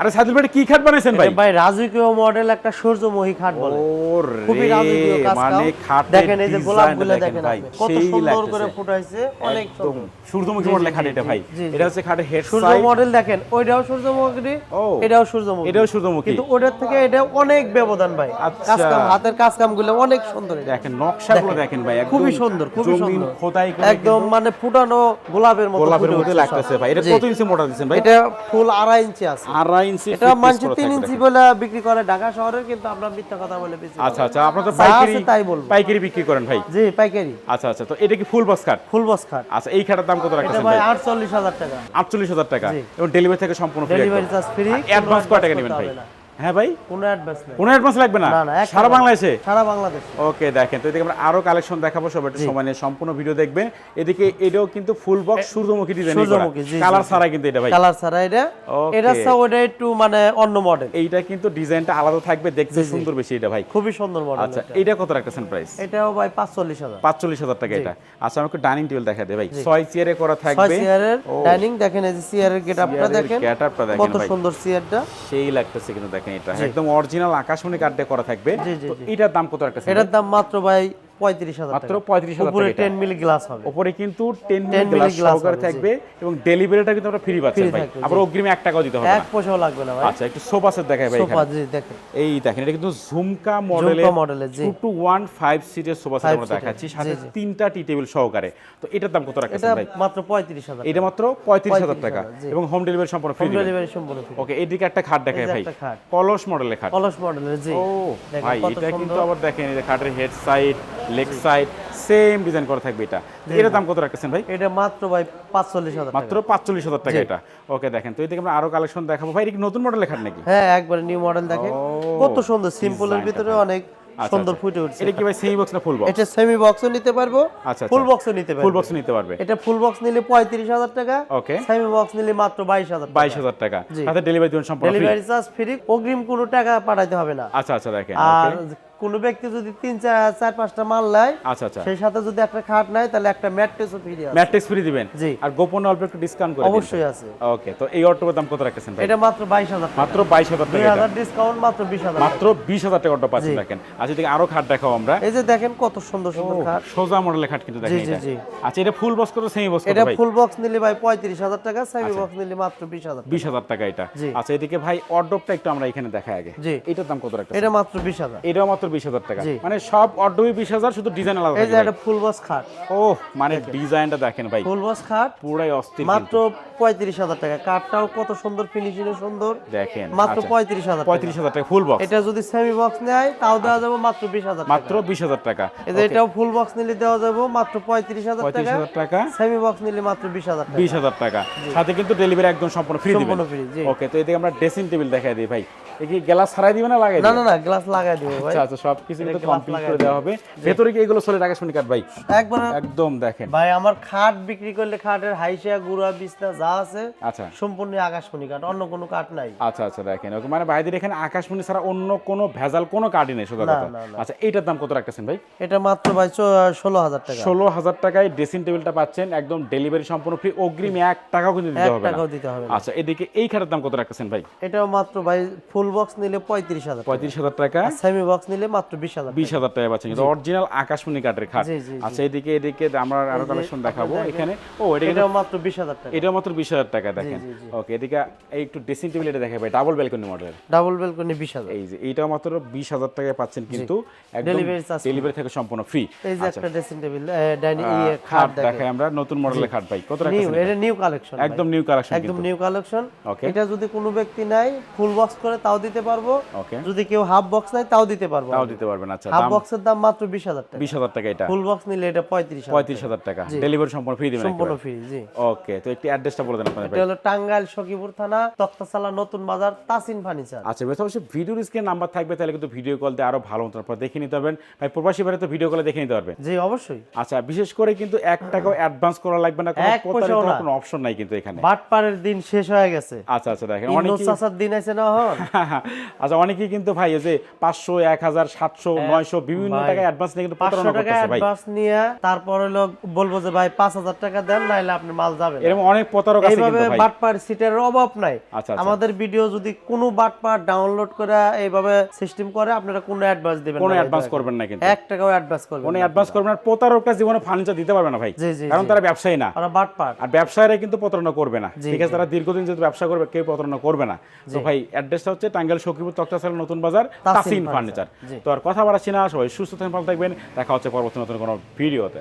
আরে সাইদুল ভাই কি খাট বানাইছেন ভাই? ভাই রাজকীয় মডেল একটা সূর্যমুখী খাট বলে। ওরে খুবই রাজকীয় কাজ মানে খাট দেখেন এই যে গোলাপগুলো দেখেন ভাই কত সুন্দর করে ফুটাইছে অনেক একদম সুন্দর। সূর্যমুখী জি, খাট এটা ভাই। এটা হচ্ছে খাটের হেড সূর্য মডেল দেখেন ওইটাও সূর্যমুখী এটাও সূর্যমুখী। এটাও সূর্যমুখী। কিন্তু ওটার থেকে এটা অনেক ব্যবধান ভাই। আচ্ছা। কাজ কাম হাতের কাজ কামগুলো অনেক সুন্দর। দেখেন নকশাগুলো দেখেন ভাই খুবই সুন্দর খুবই সুন্দর। খোদাই করে একদম মানে ফুটানো গোলাপের মতো গোলাপের উঠছে লাগতেছে ভাই। এটা কত ইঞ্চি মোটা দিচ্ছেন ভাই? এটা ফুল আড়াই ইঞ্চি আছে। আড়াই ইঞ্চি এটা thickness মানুষ করা তিন থাকবে ইঞ্চি বলে বিক্রি করে ঢাকা শহরে কিন্তু আমরা মিথ্যা কথা বলে বেশি আচ্ছা আচ্ছা আপনারা তো পাইকারি তাই বলব। পাইকারি বিক্রি করেন ভাই। জি পাইকারি। আচ্ছা আচ্ছা তো এটা কি ফুল বক্স খাট? ফুল বক্স খাট। আচ্ছা এই খাটের দাম কত এটা ভাই ভাই? আটচল্লিশ হাজার টাকা। আটচল্লিশ হাজার টাকা। এবং ডেলিভারি থেকে সম্পূর্ণ free delivery charge free advance কয় টাকা নেবেন ভাই? হ্যাঁ ভাই? কোনো অ্যাডভান্স নেই। কোনো অ্যাডভান্স লাগবে না? সারা বাংলাদেশে? সারা বাংলাদেশ। ওকে দেখেন তো এদিকে আমরা আরও কালেকশন দেখাবো সব একটু সময় নিয়ে সম্পূর্ণ ভিডিও দেখবেন। এদিকে এটাও কিন্তু ফুল বক্স সূর্যমুখী ডিজাইন সূর্যমুখী, কালার। ছাড়া কিন্তু এটা ভাই। কালার ছাড়া এটা। এটা ছাড়া ওটা একটু মানে অন্য মডেল এইটা কিন্তু ডিজাইনটা আলাদা থাকবে দেখতে সুন্দর বেশি এটা ভাই। খুবই সুন্দর মডেল আচ্ছা এইটা কত রাখতেছেন প্রাইস এটাও ভাই পাঁচচল্লিশ হাজার। পাঁচচল্লিশ হাজার টাকা এটা। আচ্ছা আমাকে ডাইনিং টেবিল দেখা দে ভাই। ছয় চেয়ারে করা থাকবে। চেয়ারের ডাইনিং দেখেন এই যে চেয়ারের গেটআপটা দেখেন। getup-টা দেখেন কত সুন্দর চেয়ারটা সেই লাগতেছে কিন্তু দেখেন এটা। একদম অরিজিনাল আকাশমণি কাঠ দিয়ে করা থাকবে। এটার দাম কত একটা এটার দাম মাত্র ভাই মাত্র পঁয়ত্রিশ হাজার। টেন মিলি গ্লাস হবে। উপরে কিন্তু টেন 10 মিলি গ্লাস সহকারে থাকবে এবং ডেলিভারিটা কিন্তু আমরা ফ্রি Free ভাই। আবার অগ্রিম এক টাকাও দিতে হবে এক পয়সাও লাগবে না ভাই। আচ্ছা একটু সোফা সেট দেখাই ভাই সোফা জি দেখেন। এই দেখেন এটা কিন্তু ঝুমকা মডেলের ঝুমকা মডেলের, জি। টু টু ওয়ান ফাইভ সিটের সোফা সেট আমরা দেখাচ্ছি। সাথে তিনটা টি টেবিল সহকারে। তো এটার দাম কত এটা রাখতেছেন ভাই? মাত্র হাজার এটা মাত্র পঁয়ত্রিশ হাজার টাকা। এবং হোম ডেলিভারি সম্পূর্ণ ফ্রি হোম ডেলিভারি সম্পূর্ণ free। ওকে এদিকে একটা খাট দেখায় ভাই। কলস মডেলের খাট। কলস মডেলের জি। ও ভাই এটা কিন্তু আবার দেখেন এই খাটের head side leg side same design করা থাকবে এটা। তো এটার দাম কত রাখতেছেন ভাই? এটা মাত্র ভাই পাঁচচল্লিশ হাজার মাত্র পাঁচচল্লিশ হাজার টাকা এটা। ওকে দেখেন তো এদিকে আমরা আরও কালেকশন দেখাবো। ভাই নতুন মডেলের খাট নাকি? হ্যাঁ একবারে নিউ মডেল দেখেন। কত সুন্দর সিম্পলের design-টা ভিতরে অনেক আচ্ছা, সুন্দর আচ্ছা। ফুটে উঠছে। এটা কি ভাই সেমি বক্স না ফুল বক্স এটা সেমি বক্সও নিতে পারব। আচ্ছা, ফুল আচ্ছা। বক্সও নিতে পারব। ফুল বক্স নিতে পারবে। এটা ফুল বক্স নিলে পঁয়ত্রিশ হাজার টাকা। ওকে সেমি বক্স নিলে মাত্র বাইশ হাজার বাইশ হাজার টাকা। জি। সাথে ডেলিভারি দিবেন সম্পূর্ণ? ডেলিভারি চার্জ ফ্রি অগ্রিম কোনো টাকা পাঠাইতে হবে না। আচ্ছা আচ্ছা দেখেন। আর। কোনো ব্যক্তি যদি তিন চার চার পাঁচটা মাল নেয় আচ্ছা আচ্ছা। সেই সাথে যদি একটা খাট নেয় তাহলে একটা ম্যাট্রেসও ফ্রি আছে। ম্যাট্রিক্স ফ্রি দিবেন? জি। আর গোপনে অল্প একটু ডিসকাউন্ট করে অবশ্যই আছে। ওকে তো এই অটোর দাম কত রাখতেছেন ভাই? এটা মাত্র বাইশ হাজার টাকা। মাত্র বাইশ হাজার দুই টাকা। এটা। হাজার ডিসকাউন্ট মাত্র বিশ হাজার টাকা। মাত্র বিশ হাজার টাকা অটো পাচ্ছেন দেখেন। আচ্ছা এদিকে আরও খাট দেখাও আমরা। এই যে দেখেন কত সুন্দর সুন্দর খাট। সোজা মডেলের খাট কিন্তু দেখেন জি, এটা। জি। আচ্ছা এটা ফুল বক্স কত সেমি বক্স কত এটা ফুল বক্স নিলে ভাই পঁয়ত্রিশ হাজার টাকা সেমি বক্স নিলে মাত্র বিশ হাজার বিশ হাজার টাকা এটা। আচ্ছা এদিকে ভাই অর্ডবটা একটু আমরা এখানে দেখাই আগে। জি। এটার দাম কত রাখতেছেন? এটা মাত্র বিশ হাজার। এটাও মাত্র বিশ হাজার টাকা। মানে সব অর্ডবই বিশ হাজার শুধু ডিজাইন আলাদা এই যে একটা ফুল বক্স খাট। ও মানে ডিজাইনটা দেখেন ভাই। ফুল বক্স খাট পুরাই অস্থির মাত্র পঁয়ত্রিশ হাজার টাকা। কাঠটাও কত সুন্দর ফিনিশিং সুন্দর। দেখেন মাত্র আচ্ছা, পঁয়ত্রিশ হাজার পঁয়ত্রিশ হাজার টাকা ফুল বক্স এটা যদি সেমি বক্স নেয় তাও দেওয়া যাবে মাত্র বিশ হাজার মাত্র বিশ হাজার টাকা। এই যে এটাও ফুল বক্স নিলে দেওয়া যাবে মাত্র পঁয়ত্রিশ হাজার পঁয়ত্রিশ টাকা। হাজার টাকা। সেমি বক্স নিলে মাত্র বিশ হাজার টাকা। বিশ হাজার টাকা। সাথে কিন্তু ডেলিভারি একদম সম্পূর্ণ ফ্রি দিবেন। ওকে তো এদিকে আমরা ড্রেসিং টেবিল দেখাই দিই ভাই। কি গ্লাস ছাড়াই দিবে না লাগাই না না না গ্লাস লাগাই দিব ভাই। আচ্ছা আচ্ছা সব কিছু কিন্তু কমপ্লিট করে দেওয়া হবে। ভেতরে কি এগুলো চলে টাকা শুনি কাট ভাই? একবার একদম দেখেন। ভাই আমার খাট বিক্রি করলে খাটের গুড়া বিছনা যা আছে আচ্ছা। সম্পূর্ণ আকাশমণি কাঠ অন্য কোনো কাঠ নাই। আচ্ছা আচ্ছা দেখেন। ওকে মানে ভাইদের এখানে আকাশমণি ছাড়া অন্য কোনো ভেজাল কোনো কার্ডই নেই সোজা কথা। না, না। আচ্ছা এইটার দাম কত রাখতেছেন ভাই? এটা মাত্র ভাই ষোলো হাজার টাকা। ষোলো হাজার টাকায় ড্রেসিং টেবিলটা পাচ্ছেন একদম ডেলিভারি সম্পূর্ণ ফ্রি অগ্রিম এক টাকাও কিন্তু দিতে হবে না। টাকাও দিতে হবে না। আচ্ছা এদিকে এই খাটের দাম কত রাখতেছেন ভাই? এটাও মাত্র ভাই ফুল বক্স নিলে পঁয়ত্রিশ হাজার পঁয়ত্রিশ হাজার টাকা। সেমি বক্স নিলে মাত্র বিশ হাজার বিশ হাজার টাকা পাচ্ছেন। কিন্তু অরিজিনাল আকাশমণি কাঠের খাট। আচ্ছা এদিকে এদিকে আমরা আরও কালেকশন দেখাবো। এখানে ও এটা মাত্র বিশ হাজার টাকা। এটা মাত্র বিশ হাজার টাকা দেখেন। ওকে এদিকে একটু ড্রেসিং টেবিল এটা দেখা ভাই। Double balcony model double balcony বিশ হাজার। এই যে এইটাও মাত্র বিশ হাজার টাকায় পাচ্ছেন কিন্তু একদম। ডেলিভারি থেকে সম্পূর্ণ ফ্রি এই যে একটা ড্রেসিং টেবিল ডাইনিং খাট দেখাই আমরা। নতুন মডেলের খাট ভাই। কত নিউ এটা? নিউ কালেকশন একদম নিউ কালেকশন একদম নিউ কালেকশন Okay. এটা যদি কোনো ব্যক্তি নাই ফুল বক্স করে তাও দিতে পারব। যদি কেউ হাফ বক্স নাই তাও দিতে পারব তাও দিতে পারবেন আচ্ছা হাফ বক্সের দাম মাত্র বিশ হাজার টাকা। বিশ হাজার টাকা এটা। ফুল বক্স নিলে এটা পঁয়ত্রিশ পঁয়ত্রিশ হাজার টাকা। ডেলিভারি সম্পূর্ণ ফ্রি দিবেন সম্পূর্ণ ফ্রি জি। ওকে তো একটি অ্যাড্রেসটা বলে দেন আপনাদের এটা হলো টাঙ্গাইল সখীপুর থানা তক্তাশালা নতুন বাজার তাসিন ফার্নিচার। আচ্ছা বেশ অবশ্যই ভিডিওর স্ক্রিনে নাম্বার থাকবে তাহলে কিন্তু ভিডিও কল দিয়ে আরও ভালো মতো আপনারা দেখে নিতে পারবেন। ভাই প্রবাসী ভাই তো ভিডিও কলে দেখে নিতে পারবে। জি অবশ্যই। আচ্ছা বিশেষ করে কিন্তু এক টাকাও অ্যাডভান্স করা লাগবে না কোনো প্রতারিত কোনো অপশন নাই কিন্তু এখানে। বাটপাড়ের দিন শেষ হয়ে গেছে। আচ্ছা আচ্ছা দেখেন অনেক চাচার দিন আছে না হন আচ্ছা অনেকেই কিন্তু ভাই যে পাঁচশো এক হাজার সাতশো নয়শো বিভিন্ন টাকায় অ্যাডভান্স নিয়ে কিন্তু পাঁচশো টাকা অ্যাডভান্স নিয়ে তারপর হলো বলব যে ভাই পাঁচ হাজার টাকা দেন নাইলে আপনি মাল। এরকম অনেক প্রতারক আছে কিন্তু ভাই। বাটপার সিটের অভাব নাই। আচ্ছা, আচ্ছা। আমাদের ভিডিও যদি কোনো বাটপার ডাউনলোড করে এইভাবে সিস্টেম করে আপনারা কোনো অ্যাডভান্স দিবেন কোনো অ্যাডভান্স করবেন না কিন্তু। এক টাকাও অ্যাডভান্স করবেন কোনো অ্যাডভান্স করবেন না। প্রতারকটা জীবনে ফার্নিচার দিতে পারবে না ভাই। কারণ তারা ব্যবসায়ী না। ওরা বাটপার। আর ব্যবসায়ীরা কিন্তু প্রতারণা করবে না। ঠিক আছে তারা দীর্ঘদিন যেহেতু ব্যবসা করবে কেউ প্রতারণা করবে না। তো ভাই অ্যাড্রেসটা হচ্ছে টাঙ্গাইল সখীপুর তক্তাশাল নতুন বাজার তাসিন। ফার্নিচার। তো আর কথা বাড়াচ্ছি না সবাই সুস্থ থাকবেন ভালো থাকবেন। দেখা হচ্ছে পরবর্তী নতুন কোনো ভিডিওতে।